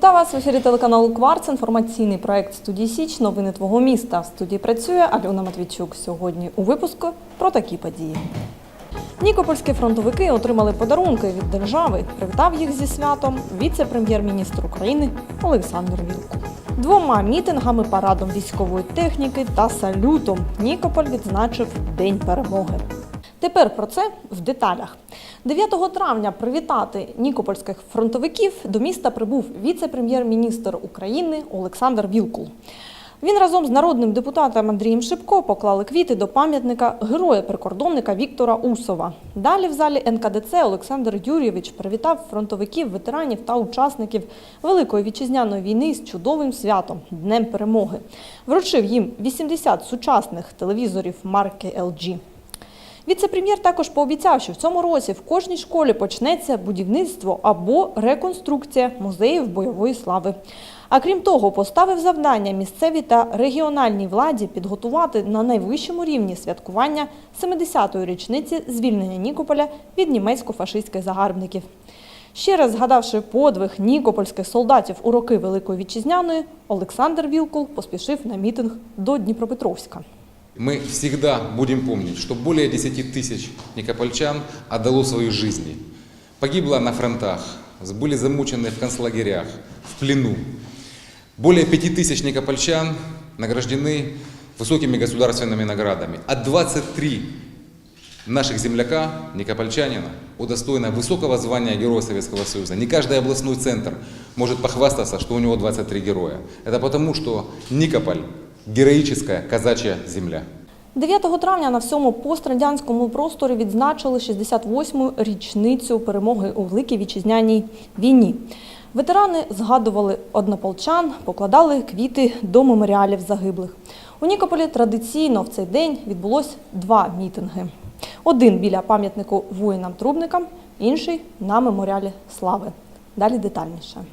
Вітаю вас в ефірі телеканалу Кварц. Інформаційний проект студії Січ. Новини твого міста. В студії працює Альона Матвійчук. Сьогодні у випуску про такі події. Нікопольські фронтовики отримали подарунки від держави. Привітав їх зі святом віце-прем'єр-міністр України Олександр Вілкул. Двома мітингами, парадом військової техніки та салютом Нікополь відзначив День перемоги. Тепер про це в деталях. 9 травня привітати нікопольських фронтовиків до міста прибув віце-прем'єр-міністр України Олександр Вілкул. Він разом з народним депутатом Андрієм Шипко поклали квіти до пам'ятника героя-прикордонника Віктора Усова. Далі в залі НКДЦ Олександр Юрійович привітав фронтовиків, ветеранів та учасників Великої вітчизняної війни з чудовим святом Днем Перемоги. Вручив їм 80 сучасних телевізорів марки LG. Віце-прем'єр також пообіцяв, що в цьому році в кожній школі почнеться будівництво або реконструкція музеїв бойової слави. А крім того, поставив завдання місцевій та регіональній владі підготувати на найвищому рівні святкування 70-ї річниці звільнення Нікополя від німецько-фашистських загарбників. Ще раз згадавши подвиг нікопольських солдатів у роки Великої Вітчизняної, Олександр Вілкул поспішив на мітинг до Дніпропетровська. Мы всегда будем помнить, что более 10 тысяч никопольчан отдало свои жизни. Погибло на фронтах, были замучены в концлагерях, в плену. Более 5 тысяч никопольчан награждены высокими государственными наградами. А 23 наших земляка, никопольчанина, удостоено высокого звания Героя Советского Союза. Не каждый областной центр может похвастаться, что у него 23 героя. Это потому, что Никополь – героическая казачья земля. 9 травня на всьому пострадянському просторі відзначили 68-му річницю перемоги у Великій Вітчизняній війні. Ветерани згадували однополчан, покладали квіти до меморіалів загиблих. У Нікополі традиційно в цей день відбулось два мітинги. Один біля пам'ятнику воїнам-трубникам, інший на меморіалі Слави. Далі детальніше.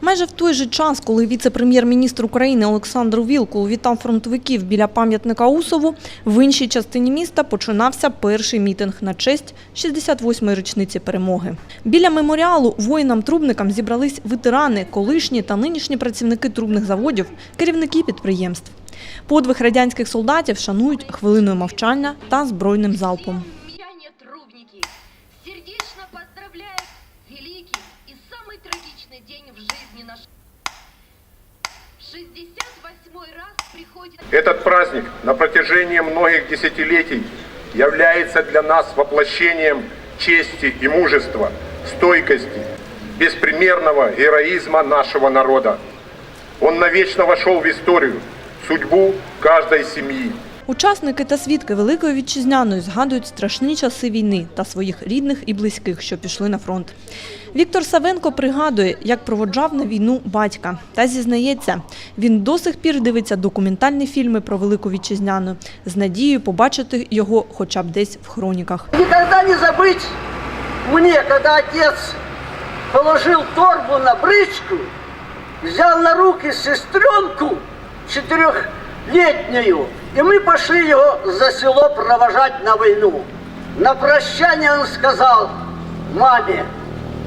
Майже в той же час, коли віце-прем'єр-міністр України Олександр Вілкул вітав фронтовиків біля пам'ятника Усову, в іншій частині міста починався перший мітинг на честь 68-ї річниці перемоги. Біля меморіалу воїнам-трубникам зібрались ветерани, колишні та нинішні працівники трубних заводів, керівники підприємств. Подвиг радянських солдатів шанують хвилиною мовчання та збройним залпом. Этот праздник на протяжении многих десятилетий является для нас воплощением чести и мужества, стойкости, беспримерного героизма нашего народа. Он навечно вошел в историю, в судьбу каждой семьи. Учасники та свідки Великої Вітчизняної згадують страшні часи війни та своїх рідних і близьких, що пішли на фронт. Віктор Савенко пригадує, як проводжав на війну батька. Та зізнається, він до сих пір дивиться документальні фільми про Велику Вітчизняну з надією побачити його хоча б десь в хроніках. Никогда не забыть мне, когда отец положил торбу на бричку, взял на руки сестренку четырехлетнюю, и мы пошли его за село провожать на войну. На прощание он сказал маме,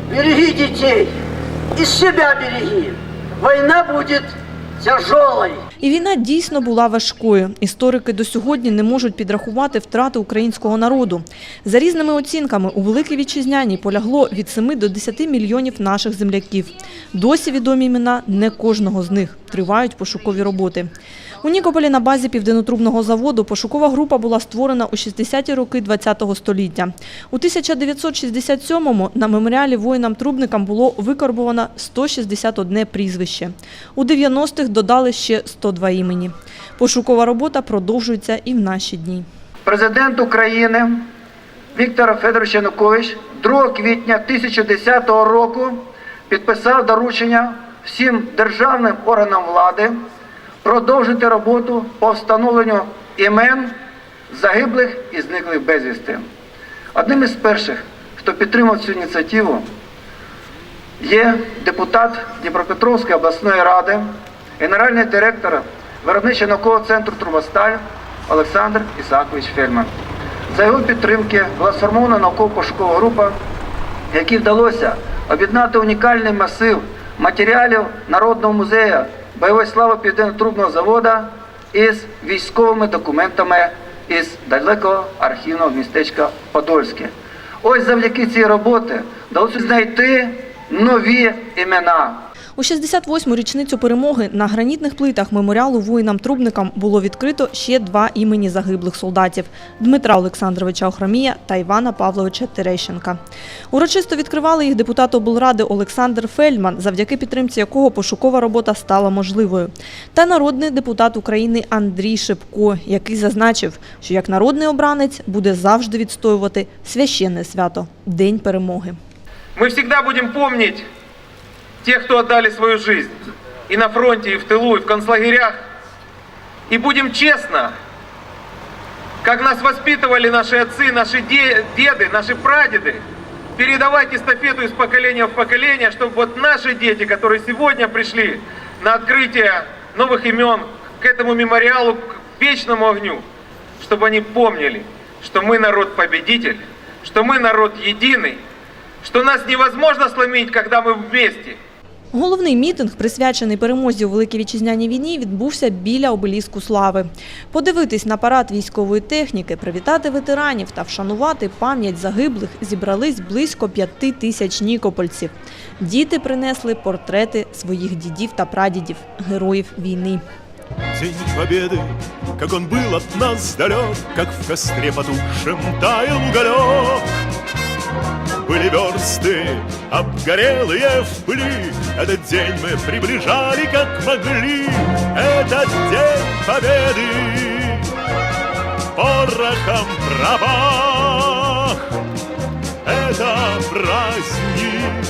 береги детей, и себя береги, война будет тяжелой. І війна дійсно була важкою. Історики до сьогодні не можуть підрахувати втрати українського народу. За різними оцінками, у Великій Вітчизняній полягло від 7 до 10 мільйонів наших земляків. Досі відомі імена не кожного з них. Тривають пошукові роботи. У Нікополі на базі південнотрубного заводу пошукова група була створена у 60-ті роки ХХ століття. У 1967-му на меморіалі воїнам-трубникам було викарбовано 161 прізвище. У 90-х додали ще 102 імені. Пошукова робота продовжується і в наші дні. Президент України Віктор Федорович Янукович 2 квітня 2010 року підписав доручення всім державним органам влади продовжити роботу по встановленню імен загиблих і зниклих безвісти. Одним із перших, хто підтримав цю ініціативу, є депутат Дніпропетровської обласної ради, генеральний директор виробничого наукового центру Трубосталь Олександр Ісакович Фельман. За його підтримки була сформована науково-пошукова група, якій вдалося об'єднати унікальний масив матеріалів Народного музею бойової слави Південно-Трубного заводу із військовими документами із далекого архівного містечка Подольське. Ось завдяки цій роботі вдалося знайти нові імена. У 68-му річницю перемоги на гранітних плитах меморіалу воїнам-трубникам було відкрито ще два імені загиблих солдатів – Дмитра Олександровича Охромія та Івана Павловича Терещенка. Урочисто відкривали їх депутат облради Олександр Фельдман, завдяки підтримці якого пошукова робота стала можливою. Та народний депутат України Андрій Шепко, який зазначив, що як народний обранець буде завжди відстоювати священне свято – День перемоги. Мы всегда будем помнить тех, кто отдали свою жизнь и на фронте, и в тылу, и в концлагерях. И будем честно, как нас воспитывали наши отцы, наши де- деды, наши прадеды, передавать эстафету из поколения в поколение, чтобы вот наши дети, которые сегодня пришли на открытие новых имен к этому мемориалу, к вечному огню, чтобы они помнили, что мы народ-победитель, что мы народ единый, что нас невозможно сломить, когда мы вместе. Головний мітинг, присвячений перемозі у Великій Вітчизняній війні, відбувся біля обеліску слави. Подивитись на парад військової техніки, привітати ветеранів та вшанувати пам'ять загиблих зібрались близько п'яти тисяч нікопольців. Діти принесли портрети своїх дідів та прадідів, героїв війни. День Победы, как он был от нас далек, Как в костре потухшем таял уголек Были версты, обгорелые в пыли, Этот день мы приближали, как могли. Этот день Победы порохом пропах. Это праздник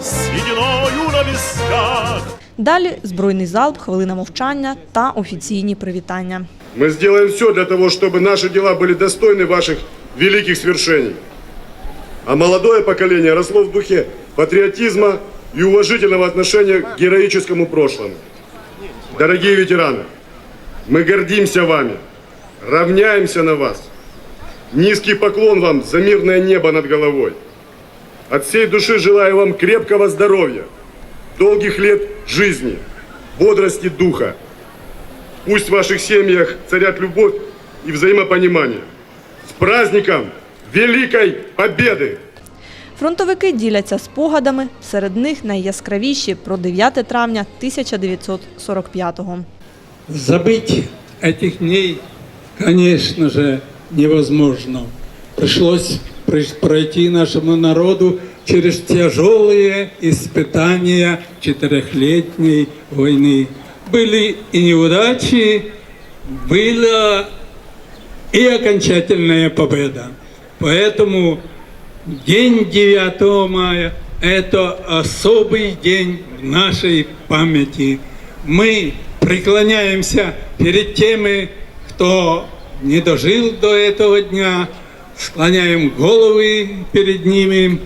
с сединою на висках. Далі збройний залп, хвилина мовчання та офіційні привітання. Мы сделаем все для того, чтобы наши дела были достойны ваших великих свершений. А молодое поколение росло в духе патриотизма и уважительного отношения к героическому прошлому. Дорогие ветераны, мы гордимся вами, равняемся на вас. Низкий поклон вам за мирное небо над головой. От всей души желаю вам крепкого здоровья, долгих лет жизни, бодрости духа, Пусть в ваших семьях царят любовь и взаимопонимание. С праздником Великой Победы! Фронтовики діляться спогадами, серед них найяскравіші про 9 травня 1945-го. Забыть этих дней, конечно же, невозможно. Пришлось приш- пройти нашему народу через тяжелые испытания четырехлетней войны. Были и неудачи, была и окончательная победа. Поэтому день 9 мая – это особый день в нашей памяти. Мы преклоняемся перед теми, кто не дожил до этого дня, склоняем головы перед ними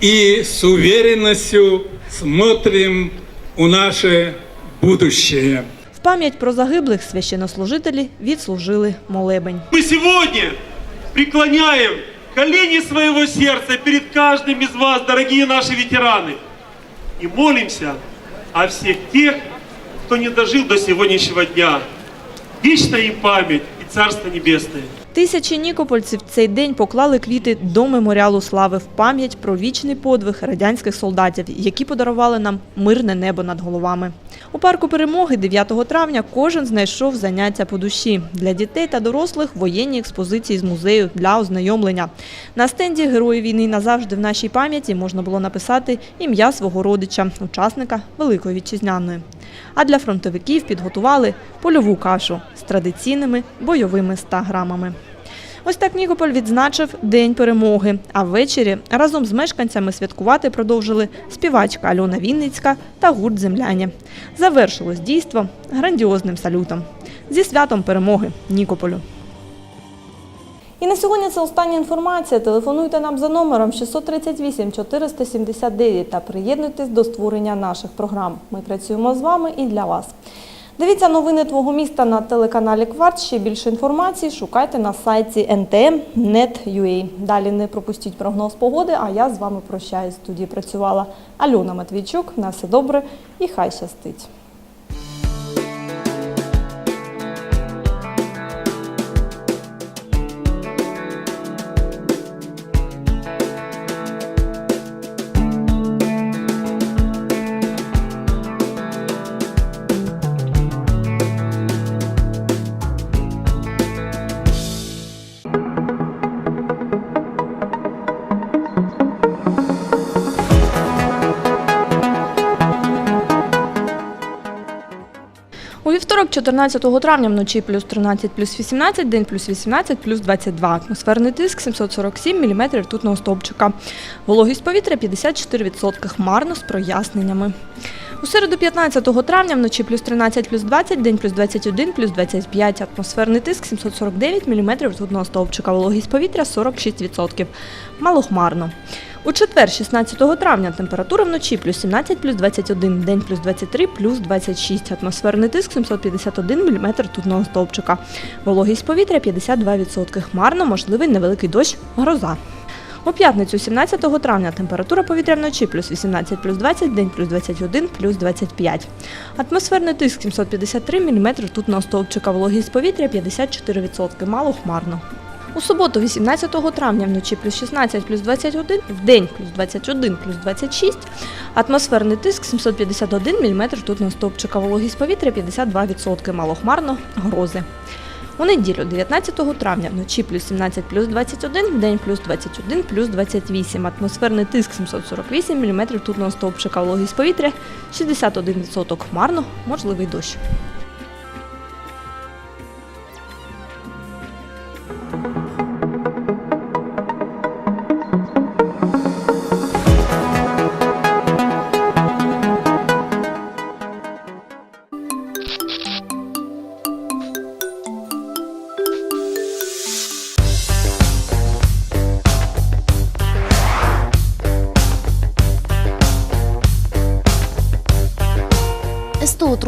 и с уверенностью смотрим у наше будущее. В пам'ять про загиблих священнослужителі відслужили молебень. Мы сегодня преклоняем колени своего сердца перед каждым из вас, дорогие наши ветераны, и молимся о всех тех, кто не дожил до сегодняшнего дня. Вечная им память и Царство Небесное. Тисячі нікопольців цей день поклали квіти до меморіалу слави в пам'ять про вічний подвиг радянських солдатів, які подарували нам мирне небо над головами. У парку перемоги 9 травня кожен знайшов заняття по душі для дітей та дорослих воєнні експозиції з музею для ознайомлення. На стенді Герої війни назавжди в нашій пам'яті можна було написати ім'я свого родича, учасника Великої вітчизняної. А для фронтовиків підготували польову кашу з традиційними бойовими 100 грамами. Ось так Нікополь відзначив День перемоги. А ввечері разом з мешканцями святкувати продовжили співачка Альона Вінницька та гурт Земляні. Завершилось дійство грандіозним салютом. Зі святом перемоги Нікополю. І на сьогодні це остання інформація. Телефонуйте нам за номером 638 479 та приєднуйтесь до створення наших програм. Ми працюємо з вами і для вас. Дивіться новини твого міста на телеканалі Кварт. Ще більше інформації шукайте на сайті ntm.net.ua. Далі не пропустіть прогноз погоди, а я з вами прощаюсь. Студії працювала Альона Матвійчук. На все добре і хай щастить. 14 травня, вночі плюс 13, плюс 18, день плюс 18, плюс 22. Атмосферний тиск 747 мм ртутного стовпчика. Вологість повітря 54%, хмарно з проясненнями. У середу 15 травня вночі плюс 13, плюс 20, день плюс 21, плюс 25. Атмосферний тиск 749 мм ртутного стовпчика. Вологість повітря 46%. Малохмарно. У четвер, 16 травня, температура вночі плюс 17, плюс 21, день плюс 23, плюс 26. Атмосферний тиск 751 мм ртутного стовпчика. Вологість повітря 52%. Хмарно, можливий невеликий дощ, гроза. У п'ятницю, 17 травня, температура повітря вночі плюс 18, плюс 20, день плюс 21, плюс 25. Атмосферний тиск 753 мм ртутного стовпчика, вологість повітря 54%, мало хмарно. У суботу, 18 травня, вночі плюс 16, плюс 21, в день плюс 21, плюс 26. Атмосферний тиск 751 мм ртутного стовпчика, вологість повітря 52%, малохмарно, грози. У неділю, 19 травня, вночі плюс 17, плюс 21, в день плюс 21, плюс 28. Атмосферний тиск 748 мм ртутного стовпчика, вологість повітря 61%, хмарно, можливий дощ.